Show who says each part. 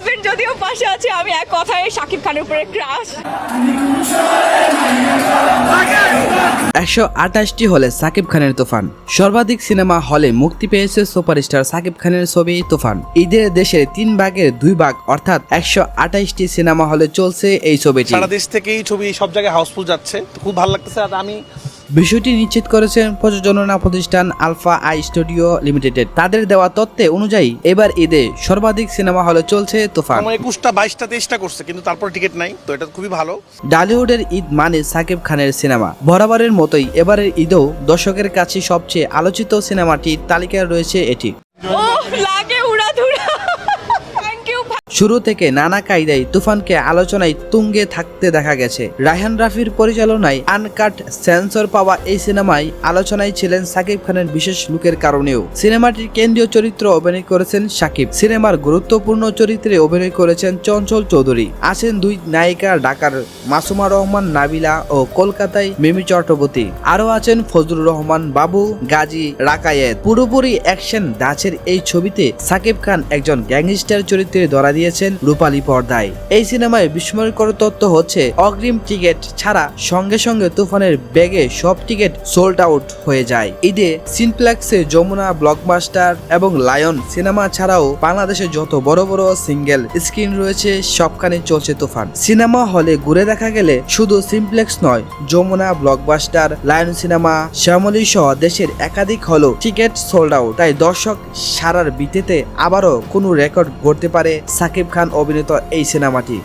Speaker 1: Husband যদিও পাশে আছে আমি এক কথায় শাকিব খানের উপরে ক্রাশ
Speaker 2: একশো আঠাশটি হলে সাকিব খানের তুফান। সর্বাধিক সিনেমা হলে মুক্তি পেয়েছে সুপারস্টার সাকিব খানের ছবি তুফান। ঈদের দেশের তিন ভাগের দুই ভাগ অর্থাৎ একশো আঠাশটি সিনেমা হলে চলছে এই ছবিটি।
Speaker 3: সারা দেশ থেকেই ছবি সব জায়গায় হাউসফুল যাচ্ছে। খুব ভালো লাগতেছে। আর আমি
Speaker 2: বিষয়টি নিশ্চিত করেছেন প্রযোজনা প্রতিষ্ঠান আলফা আই স্টুডিও লিমিটেড তাদের দেওয়া তথ্যে অনুযায়ী এবার ঈদে সর্বাধিক সিনেমা হলে চলছে তোফান।
Speaker 3: একুশটা বাইশটা তেইশটা করছে কিন্তু তারপর টিকিট নাই তো এটা খুবই ভালো।
Speaker 2: ডালিউডের ঈদ মানে সাকিব খানের সিনেমা। বরাবরের মতোই এবারের ঈদেও দর্শকের কাছে সবচেয়ে আলোচিত সিনেমাটির তালিকায় রয়েছে এটি। শুরু থেকে নানা কায়দায় তুফানকে আলোচনায় তুঙ্গে থাকতে দেখা গেছে। রায়হান রাফির পরিচালনায় আনকাট সেন্সর পাওয়া এই সিনেমায় আলোচনায় ছিলেন সাকিব খানের বিশেষ লুকের কারণেও। সিনেমাটির কেন্দ্রীয় চরিত্র অভিনয় করেছেন সাকিব। সিনেমার গুরুত্বপূর্ণ চরিত্রে অভিনয় করেছেন চঞ্চল চৌধুরী। আছেন দুই নায়িকা ঢাকার মাসুমা রহমান, নাবিলা ও কলকাতায় মিমি চট্টোপাধ্যায়। আরও আছেন ফজলুর রহমান বাবু, গাজী রাকায়েত। পুরোপুরি অ্যাকশন ধাঁচের এই ছবিতে সাকিব খান একজন গ্যাংস্টার চরিত্রে ধরা দিয়েছেন রূপালী পর্দায়। এই সিনেমায় বিস্ময়কর তথ্য হচ্ছে, অগ্রিম টিকিট ছাড়া সঙ্গে সঙ্গে তুফানের ব্যাগে সব টিকিট সোল্ড আউট হয়ে যায়। ঈদে সিনপ্লেক্সে যমুনা ব্লকবাস্টার এবং লায়ন সিনেমা ছাড়াও বাংলাদেশে যত বড় বড় সিঙ্গেল স্ক্রিন রয়েছে, সবখানে চলছে তুফান। সিনেমা হলে ঘুরে দেখা গেলে শুধু সিমপ্লেক্স নয়, Jamuna blockbuster, lion cinema, Shyamoli সহ দেশের একাধিক হলো টিকিট সোল্ড আউট তাই দর্শক সারার ভিত্তিতে আবারও কোনো রেকর্ড গড়তে পারে সাকিব খান অভিনীত এই সিনেমাটি।